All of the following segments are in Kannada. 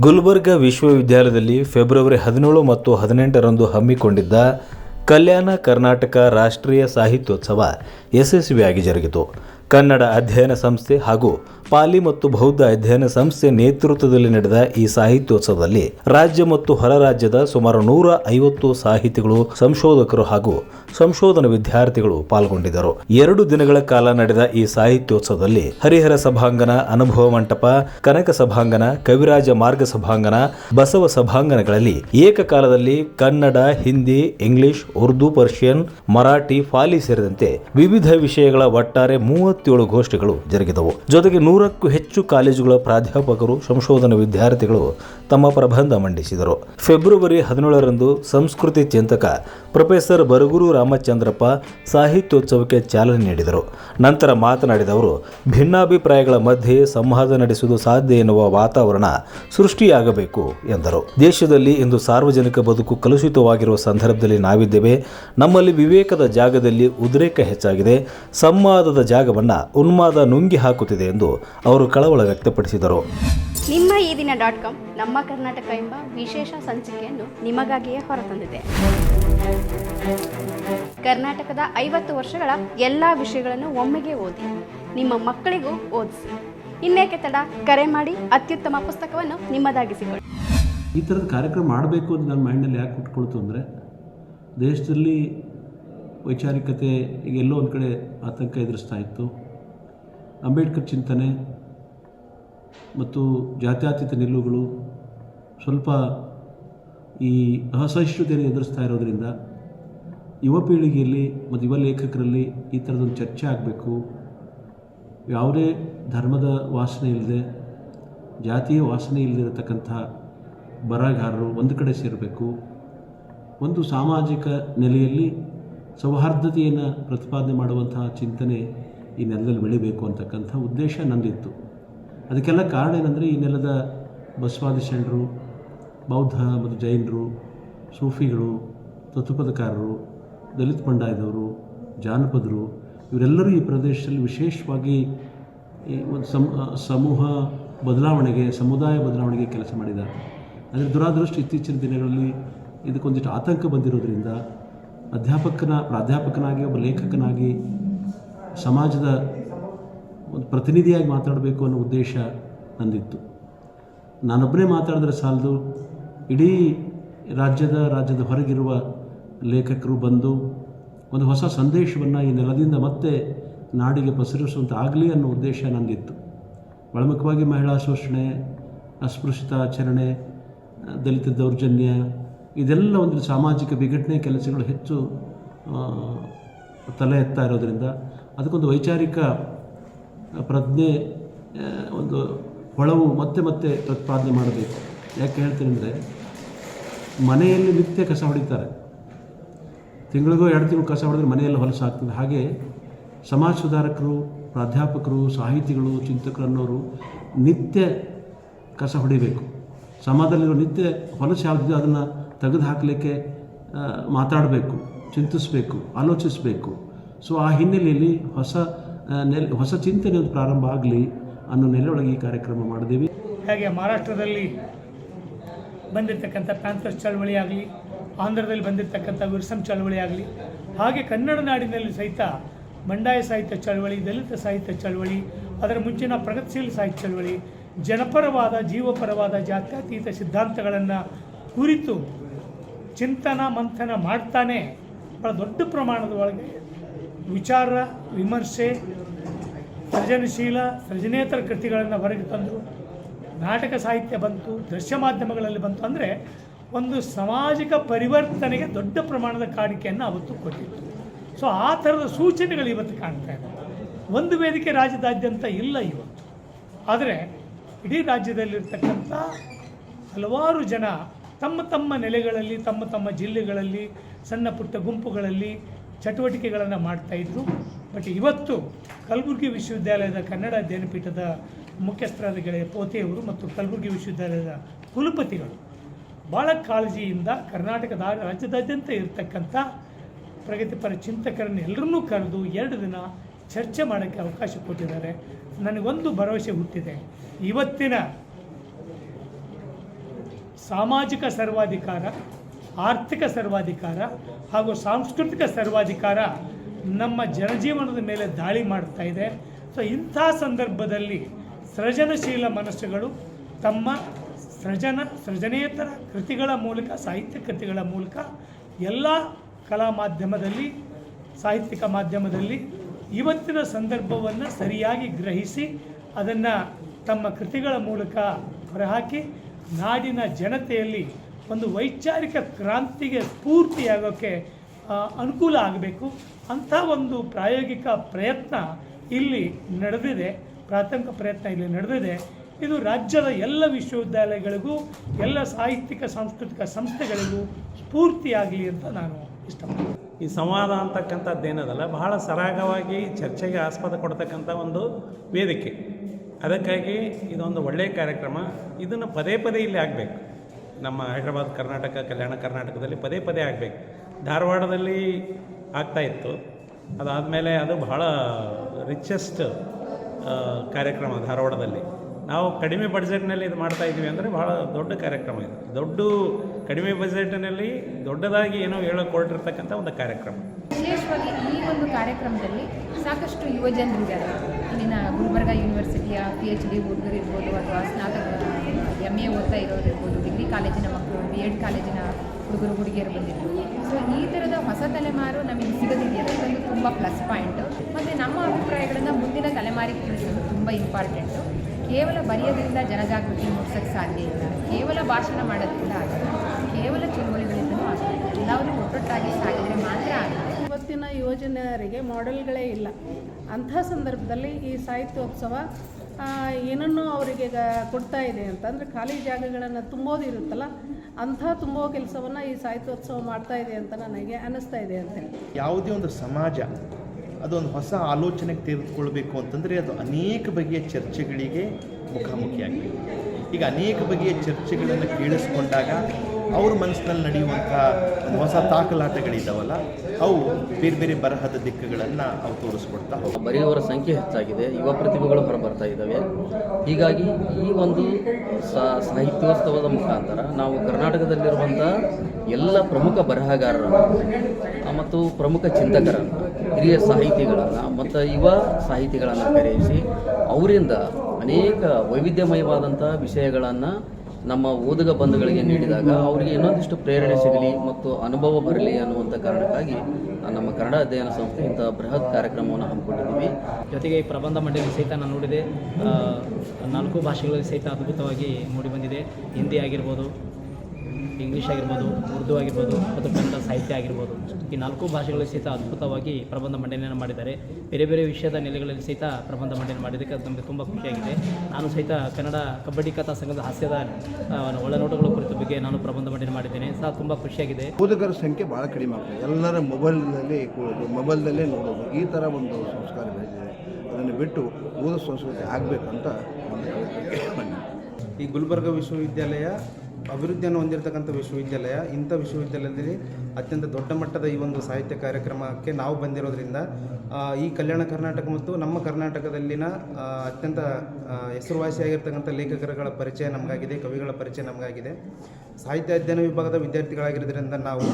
ಗುಲ್ಬರ್ಗಾ ವಿಶ್ವವಿದ್ಯಾಲಯದಲ್ಲಿ ಫೆಬ್ರವರಿ ಹದಿನೇಳು ಮತ್ತು ಹದಿನೆಂಟರಂದು ಹಮ್ಮಿಕೊಂಡಿದ್ದ ಕಲ್ಯಾಣ ಕರ್ನಾಟಕ ರಾಷ್ಟ್ರೀಯ ಸಾಹಿತ್ಯೋತ್ಸವ ಯಶಸ್ವಿಯಾಗಿ ಜರುಗಿತು. ಕನ್ನಡ ಅಧ್ಯಯನ ಸಂಸ್ಥೆ ಹಾಗೂ ಪಾಲಿ ಮತ್ತು ಬೌದ್ಧ ಅಧ್ಯಯನ ಸಂಸ್ಥೆ ನೇತೃತ್ವದಲ್ಲಿ ನಡೆದ ಈ ಸಾಹಿತ್ಯೋತ್ಸವದಲ್ಲಿ ರಾಜ್ಯ ಮತ್ತು ಹೊರ ರಾಜ್ಯದ ಸುಮಾರು ನೂರ ಐವತ್ತು ಸಾಹಿತಿಗಳು, ಸಂಶೋಧಕರು ಹಾಗೂ ಸಂಶೋಧನಾ ವಿದ್ಯಾರ್ಥಿಗಳು ಪಾಲ್ಗೊಂಡಿದ್ದರು. ಎರಡು ದಿನಗಳ ಕಾಲ ನಡೆದ ಈ ಸಾಹಿತ್ಯೋತ್ಸವದಲ್ಲಿ ಹರಿಹರ ಸಭಾಂಗಣ, ಅನುಭವ ಮಂಟಪ, ಕನಕ ಸಭಾಂಗಣ, ಕವಿರಾಜ ಮಾರ್ಗ ಸಭಾಂಗಣ, ಬಸವ ಸಭಾಂಗಣಗಳಲ್ಲಿ ಏಕಕಾಲದಲ್ಲಿ ಕನ್ನಡ, ಹಿಂದಿ, ಇಂಗ್ಲಿಷ್, ಉರ್ದು, ಪರ್ಷಿಯನ್, ಮರಾಠಿ ಫಾಲಿ ಸೇರಿದಂತೆ ವಿವಿಧ ವಿಷಯಗಳ ಒಟ್ಟಾರೆ ಮೂವತ್ತೇಳು ಗೋಷ್ಠಿಗಳು ಜರುಗಿದವು. ಜೊತೆಗೆ ನೂರಕ್ಕೂ ಹೆಚ್ಚು ಕಾಲೇಜುಗಳ ಪ್ರಾಧ್ಯಾಪಕರು, ಸಂಶೋಧನಾ ವಿದ್ಯಾರ್ಥಿಗಳು ತಮ್ಮ ಪ್ರಬಂಧ ಮಂಡಿಸಿದರು. ಫೆಬ್ರವರಿ ಹದಿನೇಳರಂದು ಸಂಸ್ಕೃತಿ ಚಿಂತಕ ಪ್ರೊಫೆಸರ್ ಬರಗೂರು ರಾಮಚಂದ್ರಪ್ಪ ಸಾಹಿತ್ಯೋತ್ಸವಕ್ಕೆ ಚಾಲನೆ ನೀಡಿದರು. ನಂತರ ಮಾತನಾಡಿದ ಅವರು, ಭಿನ್ನಾಭಿಪ್ರಾಯಗಳ ಮಧ್ಯೆ ಸಂವಾದ ನಡೆಸುವುದು ಸಾಧ್ಯ ಎನ್ನುವ ವಾತಾವರಣ ಸೃಷ್ಟಿಯಾಗಬೇಕು ಎಂದರು. ದೇಶದಲ್ಲಿ ಇಂದು ಸಾರ್ವಜನಿಕ ಬದುಕು ಕಲುಷಿತವಾಗಿರುವ ಸಂದರ್ಭದಲ್ಲಿ ನಾವಿದ್ದೇವೆ. ನಮ್ಮಲ್ಲಿ ವಿವೇಕದ ಜಾಗದಲ್ಲಿ ಉದ್ರೇಕ ಹೆಚ್ಚಾಗಿದೆ. ಸಂವಾದದ ಜಾಗವನ್ನು ಉನ್ಮಾದ ನುಂಗಿ ಹಾಕುತ್ತಿದೆ ಎಂದು ಅವರು ಕಳವಳ ವ್ಯಕ್ತಪಡಿಸಿದರು. ನಿಮ್ಮ ಈ ದಿನ ಡಾಟ್ ಕಾಮ್ ನಮ್ಮ ಕರ್ನಾಟಕ ಎಂಬ ವಿಶೇಷ ಸಂಚಿಕೆಯನ್ನು ನಿಮಗಾಗಿಯೇ ಹೊರತಂದಿದೆ. ಕರ್ನಾಟಕದ ಐವತ್ತು ವರ್ಷಗಳ ಎಲ್ಲ ವಿಷಯಗಳನ್ನು ಒಮ್ಮೆಗೆ ಓದಿ ನಿಮ್ಮ ಮಕ್ಕಳಿಗೂ ಓದಿಸಿ. ಇನ್ನೇಕೆ ತಡ? ಕರೆ ಮಾಡಿ ಅತ್ಯುತ್ತಮ ಪುಸ್ತಕವನ್ನು ನಿಮ್ಮದಾಗಿಸಿಕೊಳ್ಳಿ. ಈ ಥರದ ಕಾರ್ಯಕ್ರಮ ಮಾಡಬೇಕು ಅಂತ ನನ್ನ ಮೈಂಡಲ್ಲಿ ಯಾಕೆ ಹುಟ್ಕೊಳ್ತು ಅಂದರೆ ದೇಶದಲ್ಲಿ ವೈಚಾರಿಕತೆ ಎಲ್ಲೋ ಒಂದು ಕಡೆ ಆತಂಕ ಎದುರಿಸ್ತಾ ಇತ್ತು. ಅಂಬೇಡ್ಕರ್ ಚಿಂತನೆ ಮತ್ತು ಜಾತ್ಯಾತೀತ ನಿಲುವುಗಳು ಸ್ವಲ್ಪ ಈ ಅಸಹಿಷ್ಣುತೆಯನ್ನು ಎದುರಿಸ್ತಾ ಇರೋದರಿಂದ ಯುವ ಪೀಳಿಗೆಯಲ್ಲಿ ಮತ್ತು ಯುವ ಲೇಖಕರಲ್ಲಿ ಈ ಥರದೊಂದು ಚರ್ಚೆ ಆಗಬೇಕು. ಯಾವುದೇ ಧರ್ಮದ ವಾಸನೆ ಇಲ್ಲದೆ, ಜಾತಿಯ ವಾಸನೆ ಇಲ್ಲದಿರತಕ್ಕಂಥ ಬರಹಗಾರರು ಒಂದು ಕಡೆ ಸೇರಬೇಕು. ಒಂದು ಸಾಮಾಜಿಕ ನೆಲೆಯಲ್ಲಿ ಸೌಹಾರ್ದತೆಯನ್ನು ಪ್ರತಿಪಾದನೆ ಮಾಡುವಂತಹ ಚಿಂತನೆ ಈ ನೆಲದಲ್ಲಿ ಬೆಳಿಬೇಕು ಅಂತಕ್ಕಂಥ ಉದ್ದೇಶ ನಂದಿತ್ತು. ಅದಕ್ಕೆಲ್ಲ ಕಾರಣ ಏನಂದರೆ ಈ ನೆಲದ ಬಸವಾದಿ ಶರಣರು ಬೌದ್ಧ ಮತ್ತು ಜೈನರು, ಸೂಫಿಗಳು, ತತ್ವಪದಕಾರರು, ದಲಿತ ಪಂಡಾಯದವರು, ಜಾನಪದರು, ಇವರೆಲ್ಲರೂ ಈ ಪ್ರದೇಶದಲ್ಲಿ ವಿಶೇಷವಾಗಿ ಈ ಒಂದು ಸಮ ಸಮೂಹ ಬದಲಾವಣೆಗೆ, ಸಮುದಾಯ ಬದಲಾವಣೆಗೆ ಕೆಲಸ ಮಾಡಿದ್ದಾರೆ. ಅಂದರೆ ದುರಾದೃಷ್ಟ ಇತ್ತೀಚಿನ ದಿನಗಳಲ್ಲಿ ಇದಕ್ಕೊಂದಿಷ್ಟು ಆತಂಕ ಬಂದಿರೋದ್ರಿಂದ ಅಧ್ಯಾಪಕನ, ಪ್ರಾಧ್ಯಾಪಕನಾಗಿ ಒಬ್ಬ ಲೇಖಕನಾಗಿ ಸಮಾಜದ ಒಂದು ಪ್ರತಿನಿಧಿಯಾಗಿ ಮಾತಾಡಬೇಕು ಅನ್ನೋ ಉದ್ದೇಶ ನಂದಿತ್ತು. ನಾನೊಬ್ಬನೇ ಮಾತಾಡಿದ್ರೆ ಸಾಲದು. ಇಡೀ ರಾಜ್ಯದ ರಾಜ್ಯದ ಹೊರಗಿರುವ ಲೇಖಕರು ಬಂದು ಒಂದು ಹೊಸ ಸಂದೇಶವನ್ನು ಈ ನೆಲದಿಂದ ಮತ್ತೆ ನಾಡಿಗೆ ಪಸರಿಸುವಂತ ಆಗಲಿ ಅನ್ನೋ ಉದ್ದೇಶ ನಂದಿತ್ತು. ಒಳಮುಖವಾಗಿ ಮಹಿಳಾ ಶೋಷಣೆ, ಅಸ್ಪೃಶ್ಯತ ಆಚರಣೆ, ದಲಿತ ದೌರ್ಜನ್ಯ, ಇದೆಲ್ಲ ಒಂದು ಸಾಮಾಜಿಕ ವಿಘಟನೆ ಕೆಲಸಗಳು ಹೆಚ್ಚು ತಲೆ ಎತ್ತಾ ಇರೋದ್ರಿಂದ ಅದಕ್ಕೊಂದು ವೈಚಾರಿಕ ಪ್ರಜ್ಞೆ ಒಂದು ಹೊಳವು ಮತ್ತೆ ಮತ್ತೆ ಪ್ರತಿಪಾದನೆ ಮಾಡಬೇಕು. ಯಾಕೆ ಹೇಳ್ತೀನಿ ಅಂದರೆ, ಮನೆಯಲ್ಲಿ ನಿತ್ಯ ಕಸ ಹೊಡಿತಾರೆ. ತಿಂಗಳಿಗೂ ಎರಡು ತಿಂಗಳು ಕಸ ಹೊಡೆದ್ರೆ ಮನೆಯಲ್ಲಿ ಹೊಲಸು ಆಗ್ತದೆ. ಹಾಗೆ ಸಮಾಜ ಸುಧಾರಕರು, ಪ್ರಾಧ್ಯಾಪಕರು, ಸಾಹಿತಿಗಳು, ಚಿಂತಕರು ಅನ್ನೋರು ನಿತ್ಯ ಕಸ ಹೊಡಿಬೇಕು. ಸಮಾಜದಲ್ಲಿರೋ ನಿತ್ಯ ಹೊಲಸು ಯಾವುದಿದೆ ಅದನ್ನು ತೆಗೆದು ಹಾಕಲಿಕ್ಕೆ ಮಾತಾಡಬೇಕು, ಚಿಂತಿಸಬೇಕು, ಆಲೋಚಿಸಬೇಕು. ಸೊ ಆ ಹಿನ್ನೆಲೆಯಲ್ಲಿ ಹೊಸ ಹೊಸ ಚಿಂತನೆ ಒಂದು ಪ್ರಾರಂಭ ಆಗಲಿ ಅನ್ನೋ ನೆಲೆಯೊಳಗೆ ಈ ಕಾರ್ಯಕ್ರಮ ಮಾಡಿದ್ದೀವಿ. ಹಾಗೆ ಮಹಾರಾಷ್ಟ್ರದಲ್ಲಿ ಬಂದಿರತಕ್ಕಂಥ ಪ್ಯಾಂಥರ್ಸ್ ಚಳವಳಿ ಆಗಲಿ, ಆಂಧ್ರದಲ್ಲಿ ಬಂದಿರತಕ್ಕಂಥ ವಿರ್ಸಂ ಚಳವಳಿ ಆಗಲಿ, ಹಾಗೆ ಕನ್ನಡ ನಾಡಿನಲ್ಲಿ ಸಹಿತ ಬಂಡಾಯ ಸಾಹಿತ್ಯ ಚಳವಳಿ, ದಲಿತ ಸಾಹಿತ್ಯ ಚಳವಳಿ, ಅದರ ಮುಂಚಿನ ಪ್ರಗತಿಶೀಲ ಸಾಹಿತ್ಯ ಚಳವಳಿ, ಜನಪರವಾದ, ಜೀವಪರವಾದ ಜಾತ್ಯತೀತ ಸಿದ್ಧಾಂತಗಳನ್ನು ಕುರಿತು ಚಿಂತನ, ಮಂಥನ ಮಾಡ್ತಾನೆ ಭಾಳ ದೊಡ್ಡ ಪ್ರಮಾಣದ ಒಳಗೆ ವಿಚಾರ, ವಿಮರ್ಶೆ, ಸೃಜನಶೀಲ, ಸೃಜನೇತರ ಕೃತಿಗಳನ್ನು ಹೊರಗೆ ತಂದರು. ನಾಟಕ ಸಾಹಿತ್ಯ ಬಂತು, ದೃಶ್ಯ ಮಾಧ್ಯಮಗಳಲ್ಲಿ ಬಂತು ಅಂದರೆ ಒಂದು ಸಾಮಾಜಿಕ ಪರಿವರ್ತನೆಗೆ ದೊಡ್ಡ ಪ್ರಮಾಣದ ಕಾಣಿಕೆಯನ್ನು ಅವತ್ತು ಕೊಟ್ಟಿತ್ತು. ಸೊ ಆ ಥರದ ಸೂಚನೆಗಳು ಇವತ್ತು ಕಾಣ್ತಾ ಇದೆ ಒಂದು ವೇದಿಕೆ ರಾಜ್ಯದಾದ್ಯಂತ ಇಲ್ಲ ಇವತ್ತು. ಆದರೆ ಇಡೀ ರಾಜ್ಯದಲ್ಲಿರ್ತಕ್ಕಂಥ ಹಲವಾರು ಜನ ತಮ್ಮ ತಮ್ಮ ನೆಲೆಗಳಲ್ಲಿ, ತಮ್ಮ ತಮ್ಮ ಜಿಲ್ಲೆಗಳಲ್ಲಿ, ಸಣ್ಣ ಪುಟ್ಟ ಗುಂಪುಗಳಲ್ಲಿ ಚಟುವಟಿಕೆಗಳನ್ನು ಮಾಡ್ತಾಯಿದ್ರು ಬಟ್ ಇವತ್ತು ಕಲಬುರಗಿ ವಿಶ್ವವಿದ್ಯಾಲಯದ ಕನ್ನಡ ಅಧ್ಯಯನ ಪೀಠದ ಮುಖ್ಯಸ್ಥರಾದ ಗೆಳೆಯ ಪೋತೆಯವರು ಮತ್ತು ಕಲಬುರಗಿ ವಿಶ್ವವಿದ್ಯಾಲಯದ ಕುಲಪತಿಗಳು ಭಾಳ ಕಾಳಜಿಯಿಂದ ಕರ್ನಾಟಕದ ರಾಜ್ಯದಾದ್ಯಂತ ಇರತಕ್ಕಂಥ ಪ್ರಗತಿಪರ ಚಿಂತಕರನ್ನು ಎಲ್ಲರನ್ನೂ ಕರೆದು ಎರಡು ದಿನ ಚರ್ಚೆ ಮಾಡೋಕ್ಕೆ ಅವಕಾಶ ಕೊಟ್ಟಿದ್ದಾರೆ. ನನಗೊಂದು ಭರವಸೆ ಹುಟ್ಟಿದೆ. ಇವತ್ತಿನ ಸಾಮಾಜಿಕ ಸರ್ವಾಧಿಕಾರ ಆರ್ಥಿಕ ಸರ್ವಾಧಿಕಾರ ಹಾಗೂ ಸಾಂಸ್ಕೃತಿಕ ಸರ್ವಾಧಿಕಾರ ನಮ್ಮ ಜನಜೀವನದ ಮೇಲೆ ದಾಳಿ ಮಾಡ್ತಾ ಇದೆ. ಸೊ ಇಂಥ ಸಂದರ್ಭದಲ್ಲಿ ಸೃಜನಶೀಲ ಮನಸ್ಸುಗಳು ತಮ್ಮ ಸೃಜನ, ಸೃಜನೇತರ ಕೃತಿಗಳ ಮೂಲಕ, ಸಾಹಿತ್ಯ ಕೃತಿಗಳ ಮೂಲಕ ಎಲ್ಲ ಕಲಾ ಮಾಧ್ಯಮದಲ್ಲಿ, ಸಾಹಿತ್ಯಿಕ ಮಾಧ್ಯಮದಲ್ಲಿ ಇವತ್ತಿನ ಸಂದರ್ಭವನ್ನು ಸರಿಯಾಗಿ ಗ್ರಹಿಸಿ ಅದನ್ನು ತಮ್ಮ ಕೃತಿಗಳ ಮೂಲಕ ಹೊರಹಾಕಿ ನಾಡಿನ ಜನತೆಯಲ್ಲಿ ಒಂದು ವೈಚಾರಿಕ ಕ್ರಾಂತಿಗೆ ಸ್ಫೂರ್ತಿಯಾಗೋಕ್ಕೆ ಅನುಕೂಲ ಆಗಬೇಕು. ಅಂಥ ಒಂದು ಪ್ರಾಯೋಗಿಕ ಪ್ರಯತ್ನ ಇಲ್ಲಿ ನಡೆದಿದೆ. ಪ್ರಾಥಮಿಕ ಪ್ರಯತ್ನ ಇಲ್ಲಿ ನಡೆದಿದೆ. ಇದು ರಾಜ್ಯದ ಎಲ್ಲ ವಿಶ್ವವಿದ್ಯಾಲಯಗಳಿಗೂ, ಎಲ್ಲ ಸಾಹಿತ್ಯಿಕ, ಸಾಂಸ್ಕೃತಿಕ ಸಂಸ್ಥೆಗಳಿಗೂ ಸ್ಫೂರ್ತಿಯಾಗಲಿ ಅಂತ ನಾನು ಇಷ್ಟಪಡ್ತೀನಿ. ಈ ಸಂವಾದ ಅಂತಕ್ಕಂಥದ್ದು ಏನದಲ್ಲ, ಬಹಳ ಸರಾಗವಾಗಿ ಚರ್ಚೆಗೆ ಆಸ್ಪದ ಕೊಡ್ತಕ್ಕಂಥ ಒಂದು ವೇದಿಕೆ. ಅದಕ್ಕಾಗಿ ಇದೊಂದು ಒಳ್ಳೆಯ ಕಾರ್ಯಕ್ರಮ. ಇದನ್ನು ಪದೇ ಪದೇ ಇಲ್ಲಿ ಆಗಬೇಕು. ನಮ್ಮ ಹೈದರಾಬಾದ್ ಕರ್ನಾಟಕ, ಕಲ್ಯಾಣ ಕರ್ನಾಟಕದಲ್ಲಿ ಪದೇ ಪದೇ ಆಗಬೇಕು. ಧಾರವಾಡದಲ್ಲಿ ಆಗ್ತಾ ಇತ್ತು. ಅದಾದಮೇಲೆ ಅದು ಬಹಳ ರಿಚೆಸ್ಟ್ ಕಾರ್ಯಕ್ರಮ ಧಾರವಾಡದಲ್ಲಿ. ನಾವು ಕಡಿಮೆ ಬಜೆಟ್ನಲ್ಲಿ ಇದು ಮಾಡ್ತಾ ಇದ್ದೀವಿ ಅಂದರೆ ಬಹಳ ದೊಡ್ಡ ಕಾರ್ಯಕ್ರಮ ಇದು. ದೊಡ್ಡ, ಕಡಿಮೆ ಬಜೆಟ್ನಲ್ಲಿ ದೊಡ್ಡದಾಗಿ ಏನೋ ಹೇಳೋಕೆ ಹೊರಟಿರ್ತಕ್ಕಂಥ ಒಂದು ಕಾರ್ಯಕ್ರಮ. ವಿಶೇಷವಾಗಿ ಈ ಒಂದು ಕಾರ್ಯಕ್ರಮದಲ್ಲಿ ಸಾಕಷ್ಟು ಯುವಜನರಿದ್ದಾರೆ ಇಲ್ಲಿನ ಗುಲ್ಬರ್ಗ ಯೂನಿವರ್ಸಿಟಿಯ ಪಿ ಎಚ್ ಡಿ ಹುಡುಗರು ಇರ್ಬೋದು ಅಥವಾ ಸ್ನಾತಕ ಎಂ ಎ ಓದ್ತಾ ಇರೋರು ಇರ್ಬೋದು ಡಿಗ್ರಿ ಕಾಲೇಜಿನ ಮಕ್ಕಳು ಬಿ ಎಡ್ ಕಾಲೇಜಿನ ಹುಡುಗರು, ಹುಡುಗಿಯರು ಬಂದಿದ್ದರು ಸೊ ಈ ಥರದ ಹೊಸ ತಲೆಮಾರು ನಮಗೆ ಸಿಗೋದಿದೆಯಲ್ಲ ಇದೊಂದು ತುಂಬ ಪ್ಲಸ್ ಪಾಯಿಂಟು ಮತ್ತು ನಮ್ಮ ಅಭಿಪ್ರಾಯಗಳನ್ನು ಮುಂದಿನ ತಲೆಮಾರಿಗೆ ತಿಳಿಸೋದು ತುಂಬ ಇಂಪಾರ್ಟೆಂಟು ಕೇವಲ ಬರೆಯೋದ್ರಿಂದ ಜನಜಾಗೃತಿ ಮೂಡಿಸೋಕ್ಕೆ ಸಾಧ್ಯ ಇಲ್ಲ. ಕೇವಲ ಭಾಷಣ ಮಾಡೋದ್ರಿಂದ ಆಗಲ್ಲ. ಕೇವಲ ಚಳುವಳಿಗಳಿಂದಲೂ ಆಗಲ್ಲ. ಎಲ್ಲವನ್ನೂ ಒಟ್ಟೊಟ್ಟಾಗಿ ಸಾಗಿದರೆ ಮಾತ್ರ ಆಗಲ್ಲ. ಇವತ್ತಿನ ಯುವಜನರಿಗೆ ಮಾಡೆಲ್ಗಳೇ ಇಲ್ಲ. ಅಂಥ ಸಂದರ್ಭದಲ್ಲಿ ಈ ಸಾಹಿತ್ಯೋತ್ಸವ ಏನನ್ನು ಅವರಿಗೆ ಕೊಡ್ತಾ ಇದೆ ಅಂತಂದರೆ ಖಾಲಿ ಜಾಗಗಳನ್ನು ತುಂಬೋದಿರುತ್ತಲ್ಲ ಅಂಥ ತುಂಬೋ ಕೆಲಸವನ್ನು ಈ ಸಾಹಿತ್ಯೋತ್ಸವ ಮಾಡ್ತಾ ಇದೆ ಅಂತ ನನಗೆ ಅನ್ನಿಸ್ತಾ ಇದೆ ಅಂತ ಯಾವುದೇ ಒಂದು ಸಮಾಜ ಅದೊಂದು ಹೊಸ ಆಲೋಚನೆಗೆ ತೆಗೆದುಕೊಳ್ಬೇಕು ಅಂತಂದರೆ ಅದು ಅನೇಕ ಬಗೆಯ ಚರ್ಚೆಗಳಿಗೆ ಮುಖಾಮುಖಿಯಾಗಬೇಕು. ಈಗ ಅನೇಕ ಬಗೆಯ ಚರ್ಚೆಗಳನ್ನು ಕೇಳಿಸ್ಕೊಂಡಾಗ ಅವ್ರ ಮನಸ್ಸಿನಲ್ಲಿ ನಡೆಯುವಂಥ ಹೊಸ ತಾಕಲಾಟಗಳಿದ್ದಾವಲ್ಲ ಅವು ಬೇರೆ ಬೇರೆ ಬರಹದ ದಿಕ್ಕುಗಳನ್ನು ಅವು ತೋರಿಸ್ಕೊಡ್ತಾ ಹೋಗ್ತವೆ ಬರೆಯುವವರ ಸಂಖ್ಯೆ ಹೆಚ್ಚಾಗಿದೆ, ಯುವ ಪ್ರತಿಭೆಗಳು ಹೊರಬರ್ತಾ ಇದ್ದಾವೆ. ಹೀಗಾಗಿ ಈ ಒಂದು ಸಾಹಿತ್ಯೋತ್ಸವದ ಮುಖಾಂತರ ನಾವು ಕರ್ನಾಟಕದಲ್ಲಿರುವಂಥ ಎಲ್ಲ ಪ್ರಮುಖ ಬರಹಗಾರರನ್ನು ಮತ್ತು ಪ್ರಮುಖ ಚಿಂತಕರನ್ನು, ಹಿರಿಯ ಸಾಹಿತಿಗಳನ್ನು, ಮತ್ತು ಯುವ ಸಾಹಿತಿಗಳನ್ನು ಕರೆಯಿಸಿ, ಅವರಿಂದ ಅನೇಕ ವೈವಿಧ್ಯಮಯವಾದಂಥ ವಿಷಯಗಳನ್ನು ನಮ್ಮ ಓದುಗ ಬಂಧುಗಳಿಗೆ ನೀಡಿದಾಗ ಅವರಿಗೆ ಇನ್ನೊಂದಿಷ್ಟು ಪ್ರೇರಣೆ ಸಿಗಲಿ ಮತ್ತು ಅನುಭವ ಬರಲಿ ಅನ್ನುವಂಥ ಕಾರಣಕ್ಕಾಗಿ ನಮ್ಮ ಕನ್ನಡ ಅಧ್ಯಯನ ಸಂಸ್ಥೆ ಇಂಥ ಬೃಹತ್ ಕಾರ್ಯಕ್ರಮವನ್ನು ಹಮ್ಮಿಕೊಂಡಿದ್ದೀವಿ. ಜೊತೆಗೆ ಈ ಪ್ರಬಂಧ ಮಂಡಳಿ ಸಹಿತ ನಾನು ನೋಡಿದೆ. ನಾಲ್ಕು ಭಾಷೆಗಳಲ್ಲಿ ಸಹಿತ ಅದ್ಭುತವಾಗಿ ಮೂಡಿಬಂದಿದೆ ಹಿಂದಿ ಆಗಿರ್ಬೋದು ಇಂಗ್ಲೀಷ್ ಆಗಿರ್ಬೋದು ಉರ್ದು ಆಗಿರ್ಬೋದು ಮತ್ತು ಕನ್ನಡ ಸಾಹಿತ್ಯ ಆಗಿರ್ಬೋದು ಈ ನಾಲ್ಕು ಭಾಷೆಗಳಲ್ಲಿ ಸಹಿತ ಅದ್ಭುತವಾಗಿ ಪ್ರಬಂಧ ಮಂಡನೆಯನ್ನು ಮಾಡಿದ್ದಾರೆ. ಬೇರೆ ಬೇರೆ ವಿಷಯದ ನೆಲೆಗಳಲ್ಲಿ ಸಹಿತ ಪ್ರಬಂಧ ಮಂಡನೆ ಮಾಡಿದ್ದಕ್ಕೆ ಅದು ನಮಗೆ ತುಂಬ ಖುಷಿಯಾಗಿದೆ. ನಾನು ಸಹಿತ ಕನ್ನಡ ಕಬಡ್ಡಿ ಕಥಾ ಸಂಘದ ಹಾಸ್ಯದ ಒಳನೋಟಗಳ ಕುರಿತು ಬಗ್ಗೆ ನಾನು ಪ್ರಬಂಧ ಮಂಡನೆ ಮಾಡಿದ್ದೇನೆ. ಸಹ ತುಂಬ ಖುಷಿಯಾಗಿದೆ. ಓದುಗರ ಸಂಖ್ಯೆ ಭಾಳ ಕಡಿಮೆ ಆಗ್ತದೆ ಎಲ್ಲರ ಮೊಬೈಲ್ನಲ್ಲಿ ಕೂಡೋದು ಮೊಬೈಲ್ನಲ್ಲೇ ನೋಡೋದು ಈ ಥರ ಒಂದು ಸಂಸ್ಕಾರ ಬೆಳೆದಿದೆ. ಅದನ್ನು ಬಿಟ್ಟು ಓದೋ ಸಂಸ್ಕೃತಿ ಆಗಬೇಕಂತ ಬನ್ನಿ ಈ ಗುಲ್ಬರ್ಗ ವಿಶ್ವವಿದ್ಯಾಲಯ ಅಭಿವೃದ್ಧಿಯನ್ನು ಹೊಂದಿರತಕ್ಕಂಥ ವಿಶ್ವವಿದ್ಯಾಲಯ, ಇಂಥ ವಿಶ್ವವಿದ್ಯಾಲಯದಲ್ಲಿ ಅತ್ಯಂತ ದೊಡ್ಡ ಮಟ್ಟದ ಈ ಒಂದು ಸಾಹಿತ್ಯ ಕಾರ್ಯಕ್ರಮಕ್ಕೆ ನಾವು ಬಂದಿರೋದ್ರಿಂದ ಈ ಕಲ್ಯಾಣ ಕರ್ನಾಟಕ ಮತ್ತು ನಮ್ಮ ಕರ್ನಾಟಕದಲ್ಲಿನ ಅತ್ಯಂತ ಹೆಸರುವಾಸಿಯಾಗಿರ್ತಕ್ಕಂಥ ಲೇಖಕರುಗಳ ಪರಿಚಯ ನಮಗಾಗಿದೆ, ಕವಿಗಳ ಪರಿಚಯ ನಮಗಾಗಿದೆ. ಸಾಹಿತ್ಯ ಅಧ್ಯಯನ ವಿಭಾಗದ ವಿದ್ಯಾರ್ಥಿಗಳಾಗಿರೋದ್ರಿಂದ ನಾವು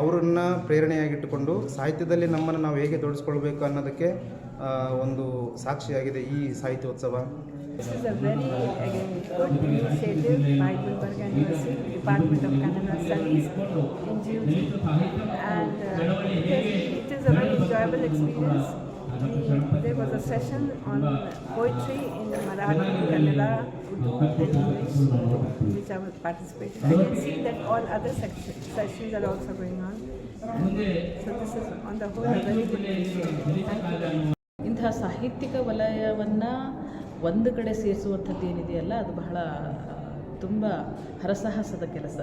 ಅವರನ್ನು ಪ್ರೇರಣೆಯಾಗಿಟ್ಟುಕೊಂಡು ಸಾಹಿತ್ಯದಲ್ಲಿ ನಮ್ಮನ್ನು ನಾವು ಹೇಗೆ ತೊಡಗಿಸ್ಕೊಳ್ಬೇಕು ಅನ್ನೋದಕ್ಕೆ ಒಂದು ಸಾಕ್ಷಿಯಾಗಿದೆ ಈ ಸಾಹಿತ್ಯೋತ್ಸವ. This is a very again, good initiative by Gulbarga University, Department of Kannada Studies in GUG. And uh, it, is, it is a very enjoyable experience. The, there was a session on poetry in Marathi, Kannada, Urdu and English, which I was participating. I can see that all other section, sessions are also going on. And so this is on the whole a very good initiative. Thank you. ಇಂತಹ ಸಾಹಿತ್ಯಿಕ ವಲಯವನ್ನು ಒಂದು ಕಡೆ ಸೇರಿಸುವಂಥದ್ದು ಏನಿದೆಯಲ್ಲ, ಅದು ಬಹಳ, ತುಂಬ ಹರಸಾಹಸದ ಕೆಲಸ.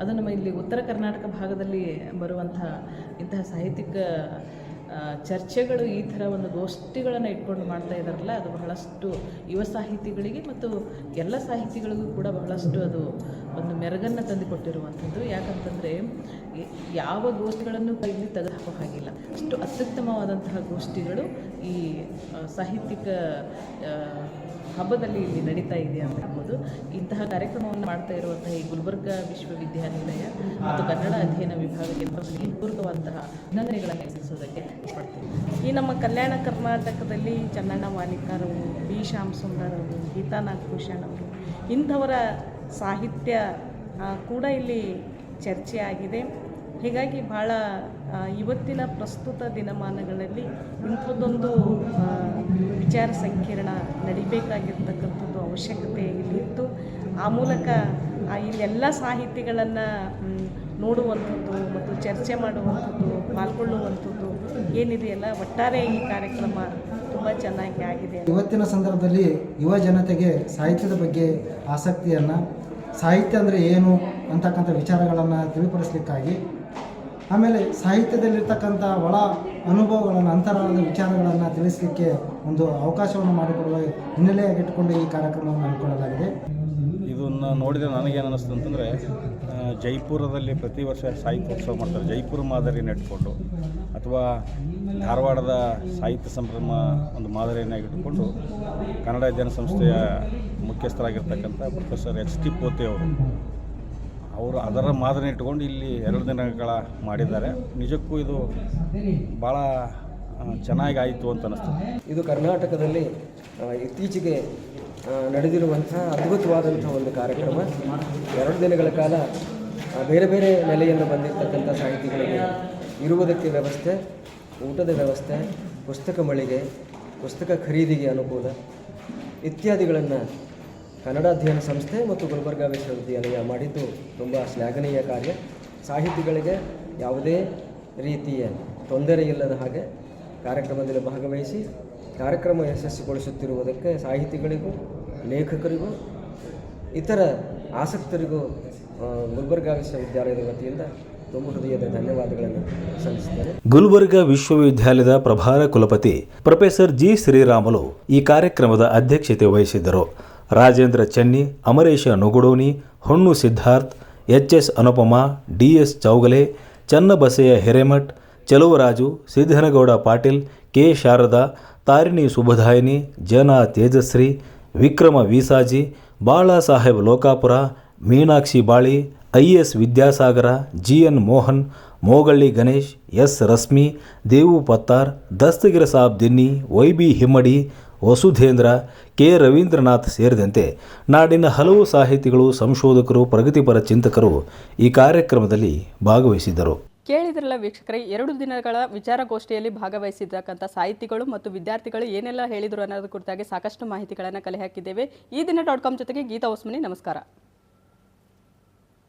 ಅದು ನಮ್ಮ ಇಲ್ಲಿ ಉತ್ತರ ಕರ್ನಾಟಕ ಭಾಗದಲ್ಲಿ ಬರುವಂಥ ಇಂತಹ ಸಾಹಿತ್ಯಿಕ ಚರ್ಚೆಗಳು ಈ ಥರ ಒಂದು ಗೋಷ್ಠಿಗಳನ್ನು ಇಟ್ಕೊಂಡು ಮಾಡ್ತಾ ಇದ್ದಾರಲ್ಲ, ಅದು ಬಹಳಷ್ಟು ಯುವ ಸಾಹಿತಿಗಳಿಗೆ ಮತ್ತು ಎಲ್ಲ ಸಾಹಿತಿಗಳಿಗೂ ಕೂಡ ಬಹಳಷ್ಟು ಅದು ಒಂದು ಮೆರಗನ್ನು ತಂದುಕೊಟ್ಟಿರುವಂಥದ್ದು ಯಾಕಂತಂದರೆ ಯಾವ ಗೋಷ್ಠಿಗಳನ್ನು ಇಲ್ಲಿ ತೆಗೆದುಹಾಕೋ ಹಾಗಿಲ್ಲ. ಅಷ್ಟು ಅತ್ಯುತ್ತಮವಾದಂತಹ ಗೋಷ್ಠಿಗಳು ಈ ಸಾಹಿತ್ಯಿಕ ಹಬ್ಬದಲ್ಲಿ ಇಲ್ಲಿ ನಡೀತಾ ಇದೆ ಅಂತ ಹೇಳ್ಬೋದು. ಇಂತಹ ಕಾರ್ಯಕ್ರಮವನ್ನು ಮಾಡ್ತಾ ಇರುವಂತಹ ಈ ಗುಲ್ಬರ್ಗ ವಿಶ್ವವಿದ್ಯಾನಿಲಯ ಮತ್ತು ಕನ್ನಡ ಅಧ್ಯಯನ ವಿಭಾಗಕ್ಕೆ ಪೂರ್ವಕವಾದಂತಹ ಅಭಿನಂದನೆಗಳನ್ನು ಸಲ್ಲಿಸೋದಕ್ಕೆ ಇಷ್ಟಪಡ್ತೀನಿ. ಈ ನಮ್ಮ ಕಲ್ಯಾಣ ಕರ್ನಾಟಕದಲ್ಲಿ ಚನ್ನಣ್ಣ ಮಾಲೀಕರು ಬಿ. ಶ್ಯಾಮ್ ಸುಂದರ್ ಅವರು ಗೀತಾ ನಾಗಭೂಷಣ್ ಅವರು, ಇಂಥವರ ಸಾಹಿತ್ಯ ಕೂಡ ಇಲ್ಲಿ ಚರ್ಚೆ ಆಗಿದೆ ಹೀಗಾಗಿ ಭಾಳ ಇವತ್ತಿನ ಪ್ರಸ್ತುತ ದಿನಮಾನಗಳಲ್ಲಿ ಇಂಥದ್ದೊಂದು ವಿಚಾರ ಸಂಕಿರಣ ನಡಿಬೇಕಾಗಿರ್ತಕ್ಕಂಥದ್ದು ಅವಶ್ಯಕತೆ ಇಲ್ಲಿತ್ತು ಆ ಮೂಲಕ ಇಲ್ಲೆಲ್ಲ ಸಾಹಿತಿಗಳನ್ನು ನೋಡುವಂಥದ್ದು ಮತ್ತು ಚರ್ಚೆ ಮಾಡುವಂಥದ್ದು, ಪಾಲ್ಗೊಳ್ಳುವಂಥದ್ದು ಏನಿದೆಯಲ್ಲ ಒಟ್ಟಾರೆ ಈ ಕಾರ್ಯಕ್ರಮ ತುಂಬ ಚೆನ್ನಾಗಿ ಆಗಿದೆ ಇವತ್ತಿನ ಸಂದರ್ಭದಲ್ಲಿ ಯುವ ಜನತೆಗೆ ಸಾಹಿತ್ಯದ ಬಗ್ಗೆ ಆಸಕ್ತಿಯನ್ನು, ಸಾಹಿತ್ಯ ಅಂದರೆ ಏನು ಅಂತಕ್ಕಂಥ ವಿಚಾರಗಳನ್ನು ತಿಳಿಪಡಿಸಲಿಕ್ಕಾಗಿ ಆಮೇಲೆ ಸಾಹಿತ್ಯದಲ್ಲಿರ್ತಕ್ಕಂಥ ಒಳ ಅನುಭವಗಳನ್ನು, ಅಂತರಾಳದ ವಿಚಾರಗಳನ್ನು ತಿಳಿಸಲಿಕ್ಕೆ ಒಂದು ಅವಕಾಶವನ್ನು ಮಾಡಿಕೊಡುವ ಹಿನ್ನೆಲೆಯಾಗಿಟ್ಟುಕೊಂಡು ಈ ಕಾರ್ಯಕ್ರಮವನ್ನು ಹಮ್ಮಿಕೊಳ್ಳಲಾಗಿದೆ. ಇದನ್ನು ನೋಡಿದರೆ ನನಗೇನು ಅನ್ನಿಸ್ತು ಅಂತಂದರೆ ಜೈಪುರದಲ್ಲಿ ಪ್ರತಿ ವರ್ಷ ಸಾಹಿತ್ಯೋತ್ಸವ ಮಾಡ್ತಾರೆ. ಜೈಪುರ ಮಾದರಿ ನೆಟ್ಕೊಂಡು, ಅಥವಾ ಧಾರವಾಡದ ಸಾಹಿತ್ಯ ಸಂಭ್ರಮ ಒಂದು ಮಾದರಿಯನ್ನು ಇಟ್ಟುಕೊಂಡು, ಕನ್ನಡ ಅಧ್ಯಯನ ಸಂಸ್ಥೆಯ ಮುಖ್ಯಸ್ಥರಾಗಿರ್ತಕ್ಕಂಥ ಪ್ರೊಫೆಸರ್ ಎಚ್ ಟಿ ಪೋತೆ ಅವರು ಅವರು ಅದರ ಮಾದರಿ ಇಟ್ಕೊಂಡು ಇಲ್ಲಿ ಎರಡು ದಿನಗಳ ಮಾಡಿದ್ದಾರೆ. ನಿಜಕ್ಕೂ ಇದು ಭಾಳ ಚೆನ್ನಾಗಿ ಆಯಿತು ಅಂತ ಅನ್ನಿಸ್ತದೆ ಇದು ಕರ್ನಾಟಕದಲ್ಲಿ ಇತ್ತೀಚೆಗೆ ನಡೆದಿರುವಂಥ ಅದ್ಭುತವಾದಂಥ ಒಂದು ಕಾರ್ಯಕ್ರಮ. ಎರಡು ದಿನಗಳ ಕಾಲ ಬೇರೆ ಬೇರೆ ನೆಲೆಯಿಂದ ಬಂದಿರತಕ್ಕಂಥ ಸಾಹಿತಿಗಳಿಗೆ ಇರುವುದಕ್ಕೆ ವ್ಯವಸ್ಥೆ, ಊಟದ ವ್ಯವಸ್ಥೆ, ಪುಸ್ತಕ ಮಳಿಗೆ, ಪುಸ್ತಕ ಖರೀದಿಗೆ ಅನುಕೂಲ, ಇತ್ಯಾದಿಗಳನ್ನು ಕನ್ನಡ ಅಧ್ಯಯನ ಸಂಸ್ಥೆ ಮತ್ತು ಗುಲ್ಬರ್ಗಾ ವಿಶ್ವವಿದ್ಯಾಲಯ ಮಾಡಿದ್ದು ತುಂಬ ಶ್ಲಾಘನೀಯ ಕಾರ್ಯ. ಸಾಹಿತಿಗಳಿಗೆ ಯಾವುದೇ ರೀತಿಯ ತೊಂದರೆ ಇಲ್ಲದ ಹಾಗೆ ಕಾರ್ಯಕ್ರಮದಲ್ಲಿ ಭಾಗವಹಿಸಿ ಕಾರ್ಯಕ್ರಮ ಯಶಸ್ವಿಗೊಳಿಸುತ್ತಿರುವುದಕ್ಕೆ ಸಾಹಿತಿಗಳಿಗೂ, ಲೇಖಕರಿಗೂ, ಇತರ ಆಸಕ್ತರಿಗೂ ಗುಲ್ಬರ್ಗಾ ವಿಶ್ವವಿದ್ಯಾಲಯದ ವತಿಯಿಂದ ತುಂಬ ಹೃದಯದ ಧನ್ಯವಾದಗಳನ್ನು ಸಲ್ಲಿಸುತ್ತೇನೆ. ಗುಲ್ಬರ್ಗಾ ವಿಶ್ವವಿದ್ಯಾಲಯದ ಪ್ರಭಾರ ಕುಲಪತಿ ಪ್ರೊಫೆಸರ್ ಜಿ. ಶ್ರೀರಾಮಲು ಈ ಕಾರ್ಯಕ್ರಮದ ಅಧ್ಯಕ್ಷತೆ ವಹಿಸಿದ್ದರು. Rajendra Chenni, Amaresha Nugudoni, Honnu Siddharth, H S Anupama, D S Chougale, Channabasayya Hiremath, Chaluvaraju Siddanagouda Patil, K Sharada, Tarini Subadhayini, ಜನ Tejashree Vikrama Veesaji, Balasaheb Lokapur, Meenakshi Bali, I S Vidyasagar, G N Mohan, Mogalli Ganesh, S Rashmi, Devu Pattar, Dastagir Sab Dinni, Y B Himmadi Vasudhendra K. Ravindranath ಸೇರಿದಂತೆ ನಾಡಿನ ಹಲವು ಸಾಹಿತಿಗಳು, ಸಂಶೋಧಕರು, ಪ್ರಗತಿಪರ ಚಿಂತಕರು ಈ ಕಾರ್ಯಕ್ರಮದಲ್ಲಿ ಭಾಗವಹಿಸಿದ್ದರು. ಕೇಳಿದ್ರಲ್ಲ ವೀಕ್ಷಕರೇ, ಎರಡು ದಿನಗಳ ವಿಚಾರಗೋಷ್ಠಿಯಲ್ಲಿ ಭಾಗವಹಿಸಿದ್ದಕ್ಕಂಥ ಸಾಹಿತಿಗಳು ಮತ್ತು ವಿದ್ಯಾರ್ಥಿಗಳು ಏನೆಲ್ಲ ಹೇಳಿದರು ಅನ್ನೋದ್ರ ಕುರಿತಾಗಿ ಸಾಕಷ್ಟು ಮಾಹಿತಿಗಳನ್ನು ಕಲೆ ಹಾಕಿದ್ದೇವೆ. ಈ ದಿನ ಡಾಟ್ ಕಾಮ್ ಜೊತೆಗೆ ಗೀತಾ ಉಸ್ಮನಿ ನಮಸ್ಕಾರ.